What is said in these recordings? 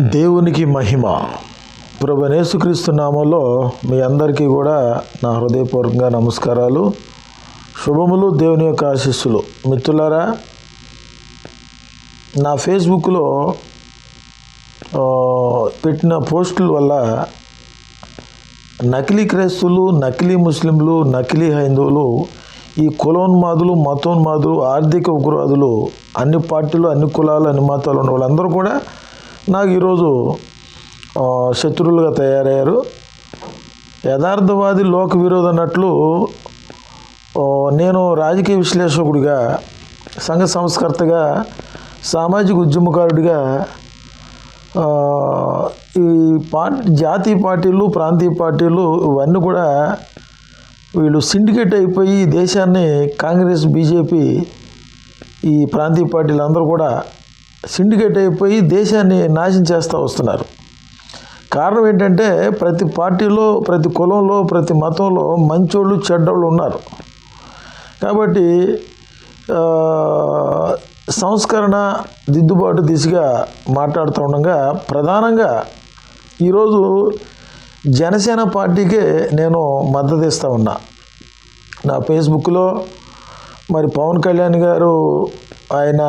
దేవునికి మహిమ. ప్రభునేసుక్రీస్తు నామంలో మీ అందరికీ కూడా నా హృదయపూర్వకంగా నమస్కారాలు. శుభములు దేవుని యొక్క ఆశీస్సులు. మిత్రులారా నా ఫేస్బుక్లో పెట్టిన పోస్టుల వల్ల నకిలీ క్రైస్తవులు నకిలీ ముస్లింలు నకిలీ హైందువులు ఈ కులోన్మాదులు మతోన్మాదులు ఆర్థిక ఉగ్రవాదులు అన్ని పార్టీలు అన్ని కులాలు అన్ని మతాలు ఉన్న వాళ్ళందరూ కూడా నాకు ఈరోజు శత్రువులుగా తయారయ్యారు. యథార్థవాది లోక విరోధ అన్నట్లు నేను రాజకీయ విశ్లేషకుడిగా సంఘ సంస్కర్తగా సామాజిక ఉద్యమకారుడిగా ఈ పార్టీ జాతీయ పార్టీలు ప్రాంతీయ పార్టీలు ఇవన్నీ కూడా వీళ్ళు సిండికేట్ అయిపోయి దేశాన్ని కాంగ్రెస్ బీజేపీ ఈ ప్రాంతీయ పార్టీలు అందరూ కూడా సిండికేట్ అయిపోయి దేశాన్ని నాశనం చేస్తూ వస్తున్నారు. కారణం ఏంటంటే ప్రతి పార్టీలో ప్రతి కులంలో ప్రతి మతంలో మంచోళ్ళు చెడ్డోళ్ళు ఉన్నారు. కాబట్టి సంస్కరణ దిద్దుబాటు దిశగా మాట్లాడుతూ ఉండగా ప్రధానంగా ఈరోజు జనసేన పార్టీకే నేను మద్దతు ఇస్తూ ఉన్నా. నా ఫేస్బుక్లో మరి పవన్ కళ్యాణ్ గారు ఆయన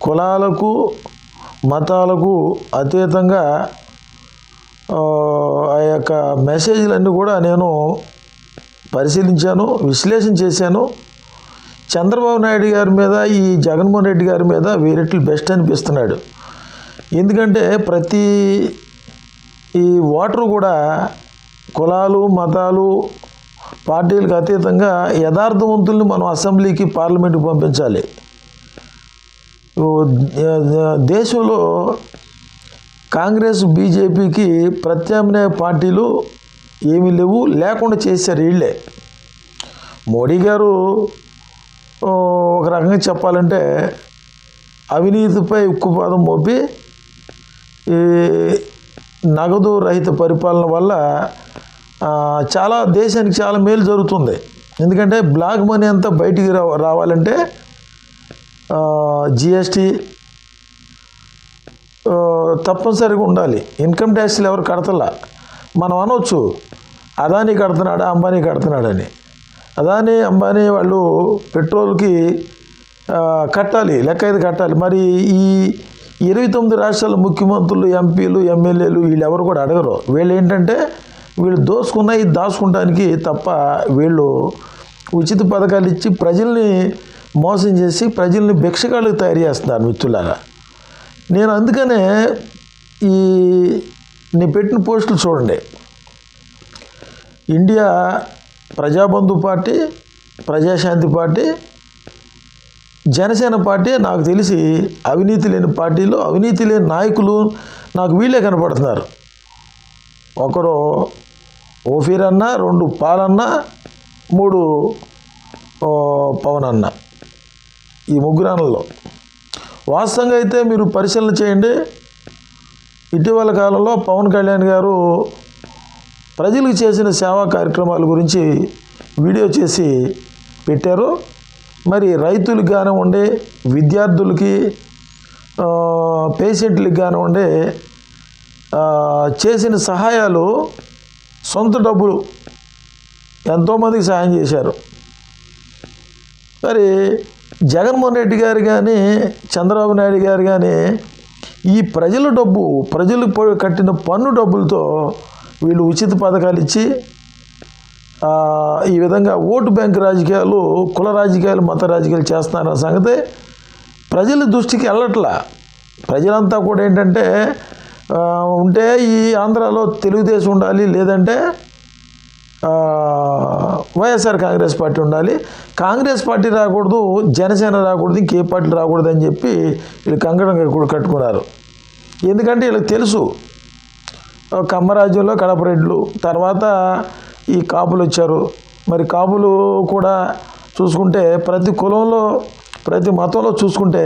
కులాలకు మతాలకు అతీతంగా ఆ, యొక్క మెసేజ్లన్నీ కూడా నేను పరిశీలించాను విశ్లేషణ చేశాను. చంద్రబాబు నాయుడు గారి మీద ఈ జగన్మోహన్ రెడ్డి గారి మీద వీరిట్లు బెస్ట్ అనిపిస్తున్నాడు. ఎందుకంటే ప్రతి ఈ ఓటరు కూడా కులాలు మతాలు పార్టీలకు అతీతంగా యథార్థవంతుల్ని మనం అసెంబ్లీకి పార్లమెంట్కి పంపించాలి. దేశంలో కాంగ్రెస్ బీజేపీకి ప్రత్యామ్నాయ పార్టీలు ఏమీ లేవు లేకుండా చేశారు వీళ్ళే. మోడీ గారు ఒక రకంగా చెప్పాలంటే అవినీతిపై ఉక్కుపాదం మోపి ఈ నగదు రహిత పరిపాలన వల్ల చాలా దేశానికి చాలా మేలు జరుగుతుంది. ఎందుకంటే బ్లాక్ మనీ అంతా బయటికి రా రావాలంటే జిఎస్టీ తప్పనిసరిగా ఉండాలి. ఇన్కమ్ ట్యాక్స్లు ఎవరు కడతలా? మనం అనవచ్చు అదానీ కడుతున్నాడా అంబానీ కడుతున్నాడని. అదానీ అంబానీ వాళ్ళు పెట్రోల్కి కట్టాలి లెక్క అయితే కట్టాలి. మరి ఈ ఇరవై తొమ్మిది రాష్ట్రాల ముఖ్యమంత్రులు ఎంపీలు ఎమ్మెల్యేలు వీళ్ళు ఎవరు కూడా అడగరు. వీళ్ళు ఏంటంటే వీళ్ళు దోసుకున్నాయి దాచుకుంటానికి తప్ప వీళ్ళు ఉచిత పథకాలు ఇచ్చి ప్రజల్ని మోసం చేసి ప్రజల్ని భిక్షగాళ్ళకి తయారు చేస్తున్నారు మిత్రులారా. నేను అందుకనే ఈ నేను పెట్టిన పోస్టులు చూడండి. India Prajabandhu party Prajashanti party Janasena party నాకు తెలిసి అవినీతి లేని పార్టీలు అవినీతి లేని నాయకులు నాకు వీళ్ళే కనపడుతున్నారు. ఒకరు ఓఫీర్ అన్న రెండు పాలన్న మూడు పవన్ అన్న. ఈ ముగ్గురాలలో వాస్తవంగా అయితే మీరు పరిశీలన చేయండి. ఇటీవల కాలంలో పవన్ కళ్యాణ్ గారు ప్రజలకు చేసిన సేవా కార్యక్రమాల గురించి వీడియో చేసి పెట్టారు. మరి రైతులకు కానివ్వండి విద్యార్థులకి పేషెంట్లకి పేషెంట్లకు కానివ్వండి చేసిన సహాయాలు సొంత డబ్బులు ఎంతోమందికి సహాయం చేశారు. మరి జగన్మోహన్ రెడ్డి గారు కానీ చంద్రబాబు నాయుడు గారు కానీ ఈ ప్రజల డబ్బు ప్రజలు కట్టిన పన్ను డబ్బులతో వీళ్ళు ఉచిత పథకాలు ఇచ్చి ఈ విధంగా ఓటు బ్యాంక్ రాజకీయాలు కుల రాజకీయాలు మత రాజకీయాలు చేస్తున్నారన్న సంగతి ప్రజల దృష్టికి వెళ్ళట్లా ప్రజలంతా కూడా ఏంటంటే ఉంటే ఈ ఆంధ్రాలో తెలుగుదేశం ఉండాలి లేదంటే వైఎస్ఆర్ కాంగ్రెస్ పార్టీ ఉండాలి. కాంగ్రెస్ పార్టీ రాకూడదు జనసేన రాకూడదు ఇంకే పార్టీ రాకూడదు అని చెప్పి వీళ్ళు కంకణం కూడా కట్టుకున్నారు. ఎందుకంటే వీళ్ళకి తెలుసు కమ్మరాజ్యంలో కడప రెడ్లు తర్వాత ఈ కాపులు వచ్చారు. మరి కాపులు కూడా చూసుకుంటే ప్రతి కులంలో ప్రతి మతంలో చూసుకుంటే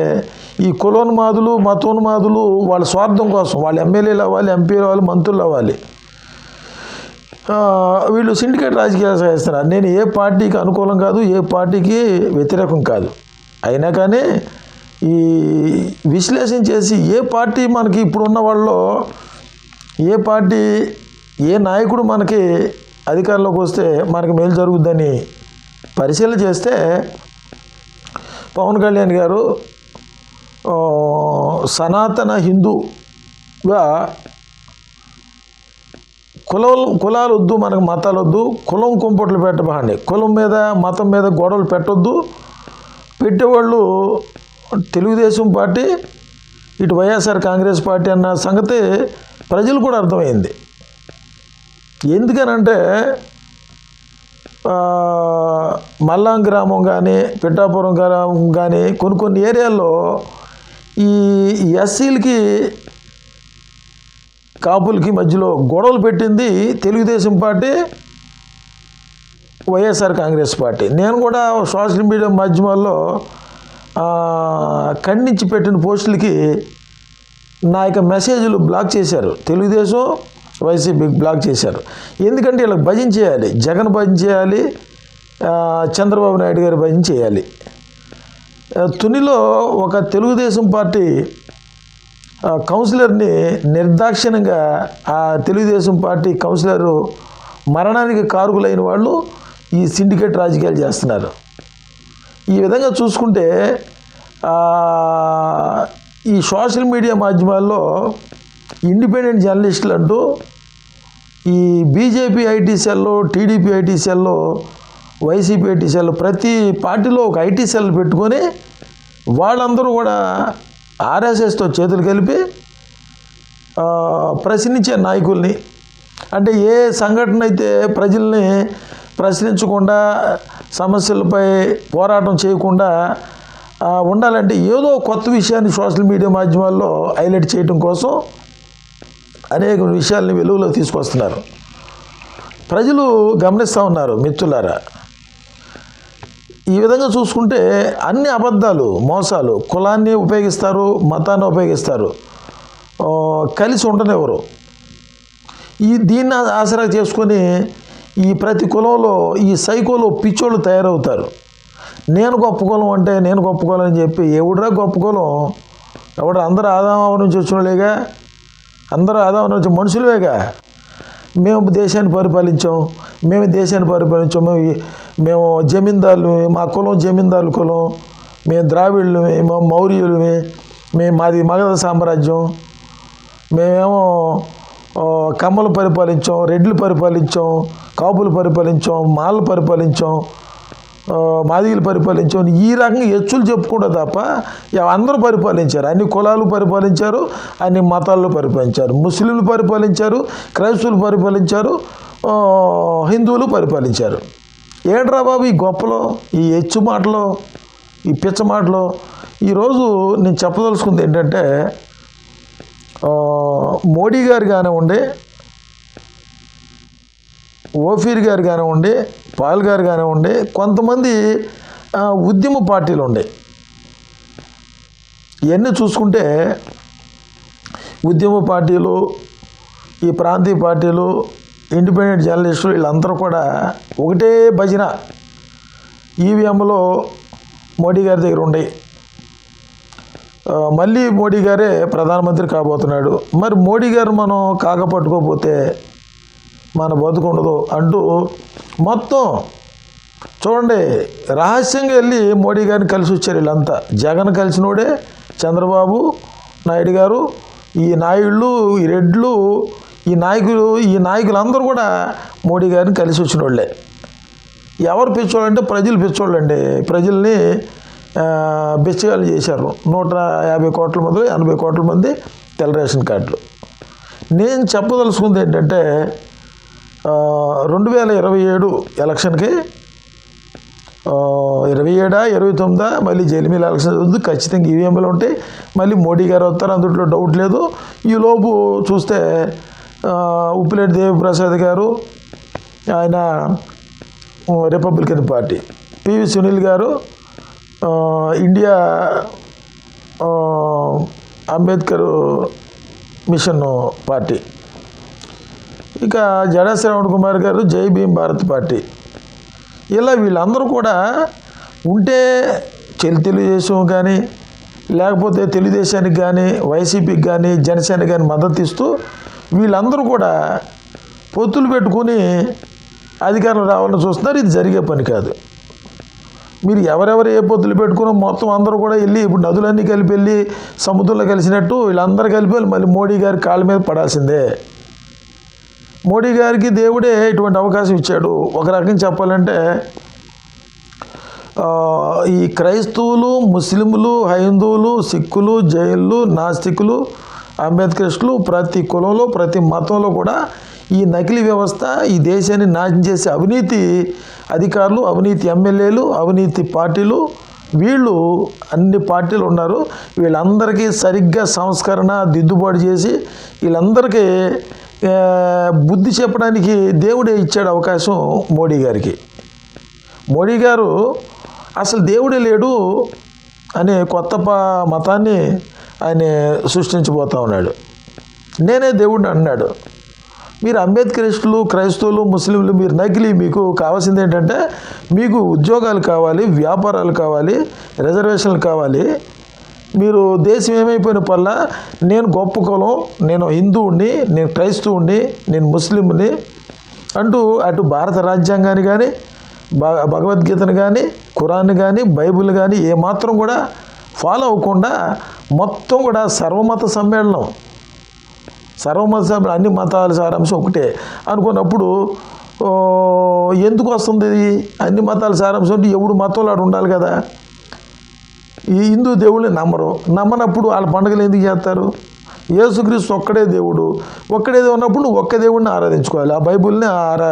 ఈ కులోన్మాదులు మతోన్మాదులు వాళ్ళ స్వార్థం కోసం వాళ్ళు ఎమ్మెల్యేలు అవ్వాలి ఎంపీలు అవ్వాలి మంత్రులు అవ్వాలి. వీళ్ళు సిండికేట్ రాజకీయాలు చేస్తున్నారు. నేను ఏ పార్టీకి అనుకూలం కాదు ఏ పార్టీకి వ్యతిరేకం కాదు. అయినా కానీ ఈ విశ్లేషణ చేసి ఏ పార్టీ మనకి ఇప్పుడు ఉన్న వాళ్ళలో ఏ పార్టీ ఏ నాయకుడు మనకి అధికారంలోకి వస్తే మనకి మేలు జరుగుద్దని పరిశీలన చేస్తే పవన్ కళ్యాణ్ గారు సనాతన హిందూగా కులం కులాలు వద్దు మనకు మతాలు వద్దు కులం కుంపట్లు పెట్టబండి. కులం మీద మతం మీద గొడవలు పెట్టొద్దు. పెట్టేవాళ్ళు తెలుగుదేశం పార్టీ ఇటు వైఎస్ఆర్ కాంగ్రెస్ పార్టీ అన్న సంగతి ప్రజలు కూడా అర్థమైంది. ఎందుకనంటే మల్లాం గ్రామం కానీ పిఠాపురం గ్రామం కానీ కొన్ని కొన్ని ఏరియాల్లో ఈ ఎస్సీలకి కాపులకి మధ్యలో గొడవలు పెట్టింది Telugudesam party YSR Congress party. నేను కూడా సోషల్ మీడియా మాధ్యమాల్లో ఖండించి పెట్టిన పోస్టులకి నా యొక్క మెసేజ్లు బ్లాక్ చేశారు. తెలుగుదేశం వైసీపీకి బ్లాక్ చేశారు. ఎందుకంటే వీళ్ళకి భజన చేయాలి. జగన్ భజన చేయాలి చంద్రబాబు నాయుడు గారి భజన చేయాలి. తునిలో ఒక తెలుగుదేశం పార్టీ కౌన్సిలర్ని నిర్దాక్షిణ్యంగా ఆ తెలుగుదేశం పార్టీ కౌన్సిలరు మరణానికి కారుకులైన వాళ్ళు ఈ సిండికేట్ రాజకీయాలు చేస్తున్నారు. ఈ విధంగా చూసుకుంటే ఈ సోషల్ మీడియా మాధ్యమాల్లో ఇండిపెండెంట్ జర్నలిస్టులు అంటూ ఈ బీజేపీ ఐటీ సెల్లో టీడీపీ ఐటీ సెల్లో వైసీపీ ఐటీ సెల్ ప్రతి పార్టీలో ఒక ఐటీ సెల్ పెట్టుకొని వాళ్ళందరూ కూడా ఆర్ఎస్ఎస్తో చేతులు కలిపి ప్రశ్నించే నాయకుల్ని అంటే ఏ సంఘటన అయితే ప్రజల్ని ప్రశ్నించకుండా సమస్యలపై పోరాటం చేయకుండా ఉండాలంటే ఏదో కొత్త విషయాన్ని సోషల్ మీడియా మాధ్యమాల్లో హైలైట్ చేయడం కోసం అనేక విషయాల్ని వెలుగులోకి తీసుకొస్తున్నారు. ప్రజలు గమనిస్తూ ఉన్నారు మిత్రులారా. ఈ విధంగా చూసుకుంటే అన్ని అబద్ధాలు మోసాలు కులాన్ని ఉపయోగిస్తారు మతాన్ని ఉపయోగిస్తారు. కలిసి ఉండనివ్వరు ఈ దీన్ని ఆసరా చేసుకొని ఈ ప్రతి కులంలో ఈ సైకోలో పిచ్చోళ్ళు తయారవుతారు. నేను గొప్ప కులం అంటే నేను గొప్ప కులం అని చెప్పి ఎవడరా గొప్ప కులం? ఎవడు అందరూ ఆదామం నుంచి వచ్చిన వాళ్ళేగా? అందరూ ఆదామం నుంచి మనుషులేగా మేము దేశాన్ని పరిపాలించాం మేము దేశాన్ని పరిపాలించాం మేము మేము జమీందారులు మా కులం జమీందారుల కులం మేము ద్రావిడులమే మేము మౌర్యులమే మేము మాది మగధ సామ్రాజ్యం. మేమేమో కమ్మలు పరిపాలించాం రెడ్లు పరిపాలించాం కాపులు పరిపాలించాం మాళ్ళు పరిపాలించాం ఆ, మాదిగలు పరిపాలించాం. ఈ రకంగా హెచ్చులు చెప్పుకుంటా తప్ప అందరూ పరిపాలించారు. అన్ని కులాలు పరిపాలించారు అన్ని మతాలు పరిపాలించారు. ముస్లింలు పరిపాలించారు క్రైస్తవులు పరిపాలించారు హిందువులు పరిపాలించారు. ఏంట్రా బాబు ఈ గొప్పలో ఈ హెచ్చు మాటలో ఈ పిచ్చ మాటలో? ఈరోజు నేను చెప్పదలుచుకుంది ఏంటంటే మోడీ గారు కానివ్వండి ఓఫీర్ గారు కానివ్వండి పాల్ గారు కానివ్వండి కొంతమంది ఉద్యమ పార్టీలు ఉండే. ఇవన్నీ చూసుకుంటే ఉద్యమ పార్టీలు ఈ ప్రాంతీయ పార్టీలు ఇండిపెండెంట్ జర్నలిస్టులు వీళ్ళందరూ కూడా ఒకటే భజన. ఈవీఎంలో మోడీ గారి దగ్గర ఉండే. మళ్ళీ మోడీ గారే ప్రధానమంత్రి కాబోతున్నాడు. మరి మోడీ గారు మనం కాకపట్టుకోకపోతే మన బతుకుండదు అంటూ మొత్తం చూడండి రహస్యంగా వెళ్ళి మోడీ గారిని కలిసి వచ్చారు వీళ్ళంతా. జగన్ కలిసినోడే చంద్రబాబు నాయుడు గారు ఈ నాయుళ్ళు ఈ రెడ్లు ఈ నాయకులు ఈ నాయకులందరూ కూడా మోడీ గారిని కలిసి వచ్చిన వాళ్ళే ఎవరు పిచ్చోళ్ళు ప్రజలు పిచ్చోళ్ళు అండి ప్రజల్ని ఆ, చేశారు. నూట యాభై కోట్ల మంది ఎనభై కోట్ల మంది తెల్ల రేషన్ కార్డులు. నేను చెప్పదలుచుకుంది ఏంటంటే రెండు వేల ఇరవై ఏడు ఎలక్షన్కి ఇరవై ఏడా ఇరవై తొమ్మిదా మళ్ళీ జైలుమీల ఎలక్షన్ ఉంది ఖచ్చితంగా ఈవీఎంలు ఉంటాయి. మళ్ళీ మోడీ గారు వస్తారు అందులో డౌట్ లేదు. ఈలోపు చూస్తే ఉప్పిలేటి దేవిప్రసాద్ గారు ఆయన రిపబ్లికన్ పార్టీ పివి సునీల్ గారు ఇండియా అంబేద్కర్ మిషన్ పార్టీ. ఇక జడాశ్రవణ్ కుమార్ గారు జై భీమ్ భారత్ పార్టీ. ఇలా వీళ్ళందరూ కూడా ఉంటే చెల్ తెలుగుదేశం కానీ లేకపోతే తెలుగుదేశానికి కానీ వైసీపీకి కానీ జనసేనకి కానీ మద్దతు ఇస్తూ వీళ్ళందరూ కూడా పొత్తులు పెట్టుకుని అధికారం రావాలని చూస్తున్నారు. ఇది జరిగే పని కాదు. మీరు ఎవరెవరు ఏ పొత్తులు పెట్టుకున్నా మొత్తం అందరూ కూడా వెళ్ళి ఇప్పుడు నదులన్నీ కలిపి వెళ్ళి సముద్రంలో కలిసినట్టు వీళ్ళందరూ కలిపి వెళ్ళి మళ్ళీ మోడీ గారి కాళ్ళ మీద పడాల్సిందే. మోడీ గారికి దేవుడే ఇటువంటి అవకాశం ఇచ్చాడు. ఒక రకం చెప్పాలంటే ఈ క్రైస్తవులు ముస్లింలు హైందువులు సిక్కులు జైన్లు నాస్తికులు అంబేద్కరిస్టులు ప్రతి కులంలో ప్రతి మతంలో కూడా ఈ నకిలీ వ్యవస్థ ఈ దేశాన్ని నాశనం చేసే అవినీతి అధికారులు అవినీతి ఎమ్మెల్యేలు అవినీతి పార్టీలు వీళ్ళు అన్ని పార్టీలు ఉన్నారు. వీళ్ళందరికీ సరిగ్గా సంస్కరణ దిద్దుబాటు చేసి వీళ్ళందరికీ బుద్ధి చెప్పడానికి దేవుడే ఇచ్చాడు అవకాశం మోడీ గారికి. మోడీ గారు అసలు దేవుడే లేడు అనే కొత్త మతాన్ని ఆయన సృష్టించబోతా ఉన్నాడు. నేనే దేవుడిని అన్నాడు. మీరు అంబేద్కరిస్టులు క్రైస్తవులు ముస్లింలు మీరు నకిలీ మీకు కావాల్సింది ఏంటంటే మీకు ఉద్యోగాలు కావాలి వ్యాపారాలు కావాలి రిజర్వేషన్లు కావాలి. మీరు దేశం ఏమైపోయిన పల్ల నేను గొప్ప కులం నేను హిందువుని నేను క్రైస్తవుని నేను ముస్లింని అంటూ అటు భారత రాజ్యాంగాన్ని కానీ భగవద్గీతను కానీ ఖురాన్ కానీ బైబిల్ కానీ ఏమాత్రం కూడా ఫాలో అవ్వకుండా మొత్తం కూడా సర్వమత సమ్మేళనం. సర్వమత సమ్మేళనం అన్ని మతాల సారాంశం ఒకటే. అనుకున్నప్పుడు ఎందుకు వస్తుంది అన్ని మతాల సారాంశం అంటే ఎవడు మతంలో ఆడు ఉండాలి కదా. ఈ హిందూ దేవుళ్ళని నమ్మరు. నమ్మనప్పుడు వాళ్ళ పండుగలు ఎందుకు చేస్తారు? యేసుక్రీస్తు ఒక్కడే దేవుడు. ఒక్కడే ఉన్నప్పుడు నువ్వు ఒక్క దేవుడిని ఆరాధించుకోవాలి. ఆ బైబిల్ని ఆరా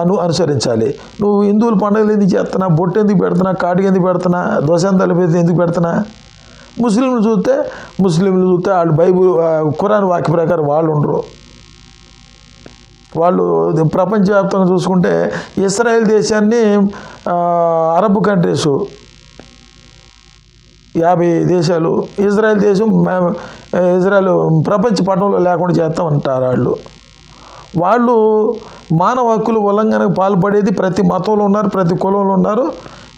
అను అనుసరించాలి. నువ్వు హిందువుల పండుగలు ఎందుకు చేస్తున్నా బొట్టు ఎందుకు పెడుతున్నా కాటికి ఎందుకు పెడుతున్నా దోషాంతాల మీద ఎందుకు పెడుతున్నా ముస్లింలు చూస్తే ముస్లింలు చూస్తే వాళ్ళు బైబిల్ ఖురాన్ వాక్య ప్రకారం వాళ్ళు ఉండరు. వాళ్ళు ప్రపంచవ్యాప్తంగా చూసుకుంటే ఇస్రాయేల్ దేశాన్ని అరబ్ కంట్రీస్ యాభై దేశాలు ఇజ్రాయెల్ దేశం మే- ఇజ్రాయెల్ ప్రపంచ పటంలో లేకుండా చేస్తామంటారు వాళ్ళు. వాళ్ళు మానవ హక్కులు ఉల్లంఘనకు పాల్పడేది ప్రతి మతంలో ఉన్నారు ప్రతి కులంలో ఉన్నారు.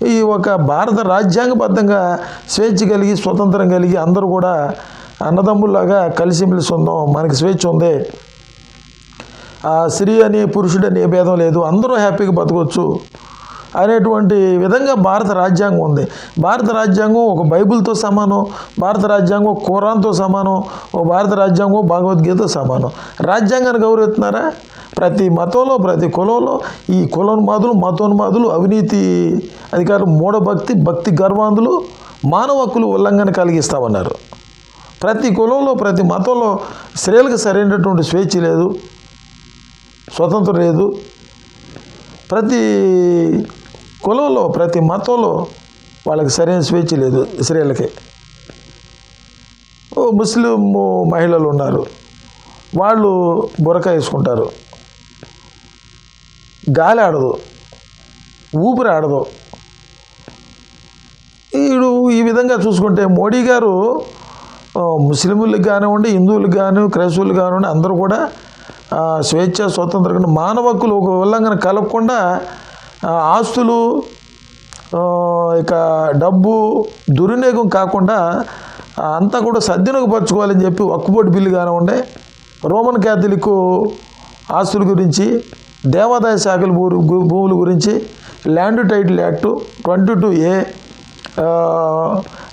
ఈ ఒక భారత రాజ్యాంగబద్ధంగా స్వేచ్ఛ కలిగి స్వతంత్రం కలిగి అందరూ కూడా అన్నదమ్ముల్లాగా కలిసిమెలిసి ఉందాం. మనకి స్వేచ్ఛ ఉంది. ఆ స్త్రీ అని పురుషుడని ఏ భేదం లేదు. అందరూ హ్యాపీగా బతకొచ్చు అనేటువంటి విధంగా భారత రాజ్యాంగం ఉంది. భారత రాజ్యాంగం ఒక బైబిల్తో సమానం భారత రాజ్యాంగం కురాన్తో ఖురాన్తో సమానం ఓ భారత రాజ్యాంగం భగవద్గీత సమానం. రాజ్యాంగాన్ని గౌరవిస్తున్నారా? ప్రతి మతంలో ప్రతి కులంలో ఈ కులోన్మాదులు మతోన్మాదులు అవినీతి అధికారులు మూఢభక్తి భక్తి గర్వాంధులు మానవ హక్కులు ఉల్లంఘన కలిగిస్తామన్నారు. ప్రతి కులంలో ప్రతి మతంలో స్త్రీలకు సరైనటువంటి స్వేచ్ఛ లేదు స్వతంత్రం లేదు. ప్రతి కులంలో ప్రతి మతంలో వాళ్ళకి సరైన స్వేచ్ఛ లేదు స్త్రీలకి ఓ ముస్లిం మహిళలు ఉన్నారు. వాళ్ళు బురక వేసుకుంటారు. గాలి ఆడదు. ఊపిరి ఆడదు. వీడు ఈ విధంగా చూసుకుంటే మోడీ గారు ముస్లింలకు కానివ్వండి హిందువులకు కాని క్రైస్తవులు కానివ్వండి అందరూ కూడా స్వేచ్ఛ స్వతంత్రంగా మానవ హక్కులు ఒక ఉల్లంఘన కలగకుండా ఆస్తులు ఇక డబ్బు దుర్వినియోగం కాకుండా అంతా కూడా సద్వినియోగపరచుకోవాలని చెప్పి ఒక్కబోటి బిల్లు కానివ్వండి రోమన్ క్యాథలిక్ ఆస్తుల గురించి దేవాదాయ శాఖల భూ భూముల గురించి land title act twenty two A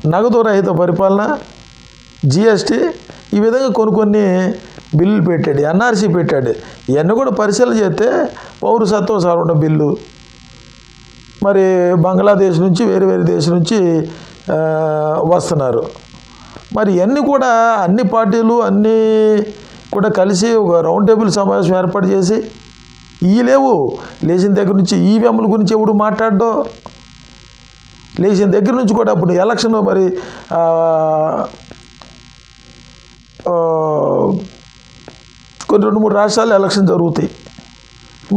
నగదు రహిత పరిపాలన జిఎస్టీ ఈ విధంగా కొన్ని కొన్ని బిల్లులు పెట్టాడు ఎన్ఆర్సీ పెట్టాడు. ఇవన్నీ కూడా పరిశీలన చేస్తే పౌరసత్వ ఉన్న బిల్లు మరి బంగ్లాదేశ్ నుంచి వేరే వేరే దేశం నుంచి వస్తున్నారు. మరి ఇవన్నీ కూడా అన్ని పార్టీలు అన్నీ కూడా కలిసి ఒక రౌండ్ టేబుల్ సమావేశం ఏర్పాటు చేసి ఈ లేవు. లేచిన దగ్గర నుంచి ఈవీఎంల గురించి ఎవడు మాట్లాడడం? లేచిన దగ్గర నుంచి కూడా అప్పుడు ఎలక్షన్ మరి కొన్ని రెండు మూడు రాష్ట్రాల్లో ఎలక్షన్ జరుగుతాయి.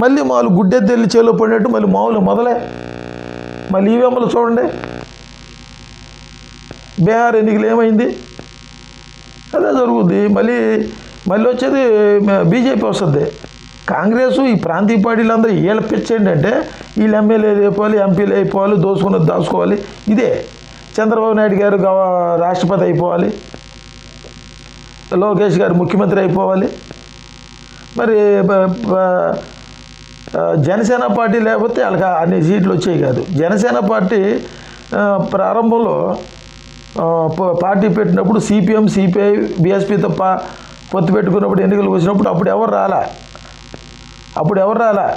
మళ్ళీ మామూలు గుడ్డెత్తి వెళ్ళి చేలో పడినట్టు మళ్ళీ మామూలు మొదలే మళ్ళీ ఈ ఈవీఎంలు చూడండి. బీహార్ ఎన్నికలు ఏమైంది? అదే జరుగుద్ది. మళ్ళీ మళ్ళీ వచ్చేది బీజేపీ వస్తుంది. కాంగ్రెస్ ఈ ప్రాంతీయ పార్టీలు అందరూ వీళ్ళ పిచ్చి ఏంటంటే వీళ్ళు ఎమ్మెల్యేలు అయిపోవాలి ఎంపీలు అయిపోవాలి దోసుకున్నది దాచుకోవాలి. ఇదే. చంద్రబాబు నాయుడు గారు రాష్ట్రపతి అయిపోవాలి. లోకేష్ గారు ముఖ్యమంత్రి అయిపోవాలి. మరి జనసేన పార్టీ లేకపోతే వాళ్ళకి అన్ని సీట్లు వచ్చేవి కాదు. జనసేన పార్టీ ప్రారంభంలో ప- పార్టీ పెట్టినప్పుడు సిపిఎం సిపిఐ బీఎస్పీ పా పొత్తు పెట్టుకున్నప్పుడు ఎన్నికలకు వచ్చినప్పుడు అప్పుడు ఎవరు రాలా? అప్పుడు ఎవరు రాలా?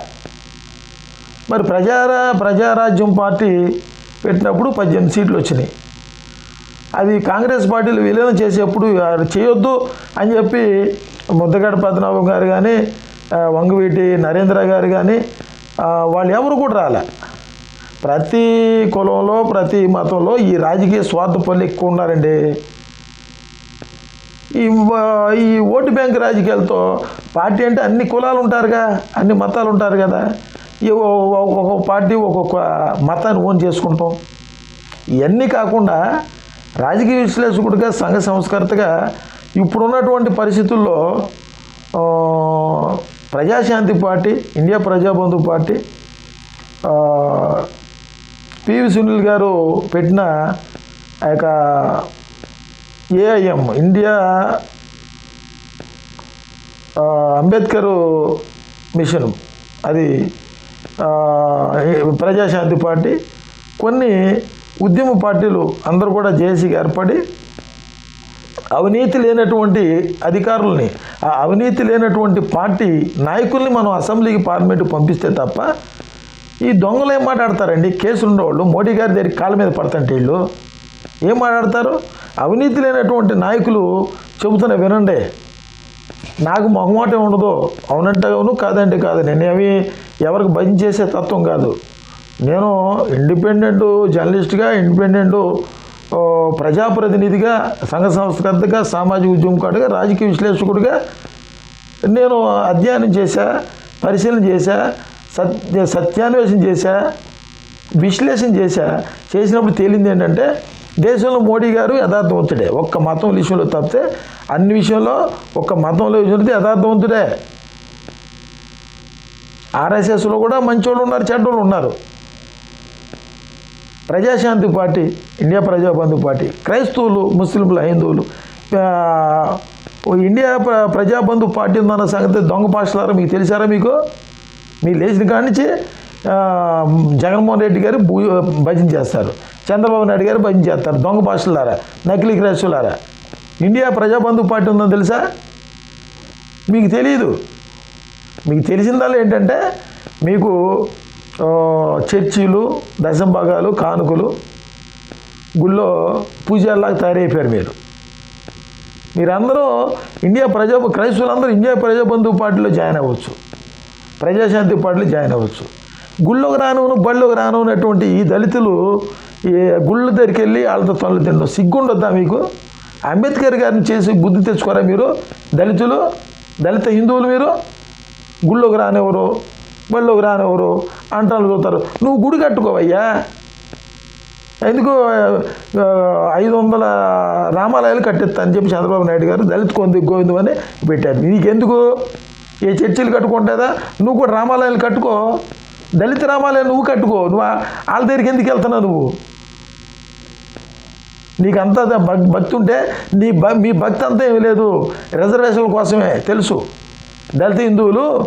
మరి ప్రజారా ప్రజారాజ్యం పార్టీ పెట్టినప్పుడు పద్దెనిమిది సీట్లు వచ్చినాయి. అది కాంగ్రెస్ పార్టీలు విలీనం చేసేప్పుడు చేయొద్దు అని చెప్పి ముద్దగడ పద్మనాభం గారు కానీ వంగవీటి నరేంద్ర గారు కానీ వాళ్ళు ఎవరు కూడా రాలే. ప్రతి కులంలో ప్రతి మతంలో ఈ రాజకీయ స్వార్థ పనులు ఎక్కువ ఉన్నారండి. ఈ ఈ ఓటు బ్యాంక్ రాజకీయాలతో పార్టీ అంటే అన్ని కులాలు ఉంటారుగా అన్ని మతాలు ఉంటారు కదా. ఈ ఒక్కొక్క పార్టీ ఒక్కొక్క మతాన్ని ఓన్ చేసుకుంటాం. ఇవన్నీ కాకుండా రాజకీయ విశ్లేషకుడిగా సంఘ సంస్కర్తగా ఇప్పుడున్నటువంటి పరిస్థితుల్లో Prajashanti party India Prajabandhu party PV Sunil గారు పెట్టిన ఆ యొక్క ఏఐఎం ఇండియా అంబేద్కర్ మిషన్. అది ప్రజాశాంతి పార్టీ కొన్ని ఉద్యమ పార్టీలు అందరూ కూడా జేసీగా ఏర్పడి అవినీతి లేనటువంటి అధికారుల్ని ఆ అవినీతి లేనటువంటి పార్టీ నాయకుల్ని మనం అసెంబ్లీకి పార్లమెంట్ పంపిస్తే తప్ప ఈ దొంగలు ఏం మాట్లాడతారండి? కేసులు ఉండేవాళ్ళు మోడీ గారి దగ్గర కాళ్ళ మీద పడతంటే వీళ్ళు ఏం మాట్లాడతారు? అవినీతి లేనటువంటి నాయకులు చెబుతున్న వినండి. నాకు మొహమాటం ఉండదు. అవునంటే అవును కాదంటే కాదు. నేనేమి ఎవరికి భయం చేసే తత్వం కాదు. నేను ఇండిపెండెంట్ జర్నలిస్ట్గా ఇండిపెండెంట్ ప్రజాప్రతినిధిగా సంఘ సంస్కర్తగా సామాజిక ఉద్యమకారుడిగా రాజకీయ విశ్లేషకుడిగా నేను అధ్యయనం చేశా పరిశీలన చేశా సత్య సత్యాన్వేషణ చేశా విశ్లేషణ చేశా. చేసినప్పుడు తేలింది ఏంటంటే దేశంలో మోడీ గారు యథార్థవంతుడే ఒక్క మతం విషయంలో తప్పితే అన్ని విషయంలో ఒక్క మతంలో విషయంలో యథార్థవంతుడే ఆర్ఎస్ఎస్లో కూడా మంచోళ్ళు ఉన్నారు చెడ్డోళ్ళు ఉన్నారు. Prajashanti party India Prajabandhu party క్రైస్తవులు ముస్లింలు హిందువులు ఓ ఇండియా ప్ర- ప్రజాబంధు పార్టీ ఉందన్న సంగతి దొంగ పాషలారా మీకు తెలిసారా మీకు? మీరు లేచిన కాడి నుంచి జగన్మోహన్ రెడ్డి గారు భూ భజన చేస్తారు. చంద్రబాబు నాయుడు గారు భజన చేస్తారు. దొంగ భాషలారా నకిలీ క్రైస్తులారా ఇండియా ప్రజాబంధు పార్టీ ఉందని తెలుసా? మీకు తెలియదు మీకు తెలిసిందల్లా ఏంటంటే మీకు చర్చీలు దశంభాగాలు కానుకలు గుళ్ళో పూజల్లాగా తయారైపోయారు మీరు. మీరందరూ ఇండియా ప్రజా క్రైస్తవులందరూ ఇండియా ప్రజాబంధు పార్టీలో జాయిన్ అవ్వచ్చు. ప్రజాశాంతి పార్టీలో జాయిన్ అవ్వచ్చు. గుళ్ళోకి రానువును బళ్ళోకి రానున్నటువంటి ఈ దళితులు ఈ గుళ్ళ దగ్గరికి వెళ్ళి వాళ్ళతో తొలలు తినడం సిగ్గుండొద్దా మీకు? అంబేద్కర్ గారిని చేసి బుద్ధి తెచ్చుకోరా మీరు? దళితులు దళిత హిందువులు మీరు? గుళ్ళోకి రానివ్వరు. బళ్ళోకి రానివ్వరు అంటాలు చూస్తారు నువ్వు గుడి కట్టుకోవయ్యా. ఎందుకు ఐదు వందల రామాలయాలు కట్టిస్తా అని చెప్పి చంద్రబాబు నాయుడు గారు దళిత కొంది గోవిందం అని పెట్టారు. నీకెందుకు? ఏ చర్చిలు కట్టుకుంటుందా? నువ్వు కూడా రామాలయాలు కట్టుకో. దళిత రామాలయాలు నువ్వు కట్టుకో. నువ్వు వాళ్ళ దగ్గరికి ఎందుకు వెళ్తున్నావు నువ్వు? నీకు అంతా భక్తి ఉంటే నీ మీ భక్తి అంతా ఏమీ లేదు. రిజర్వేషన్ల కోసమే తెలుసు. దళిత హిందువులు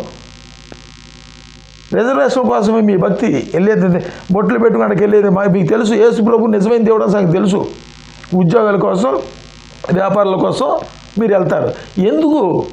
రిజర్వేషన్ కోసమే మీ భక్తి. వెళ్ళేది బొట్లు పెట్టుకోవడానికి వెళ్ళేది మాకు మీకు తెలుసు యేసు ప్రభు నిజమైన దేవుడు అని నాకు తెలుసు. ఉద్యోగాల కోసం వ్యాపారాల కోసం మీరు వెళ్తారు. ఎందుకు?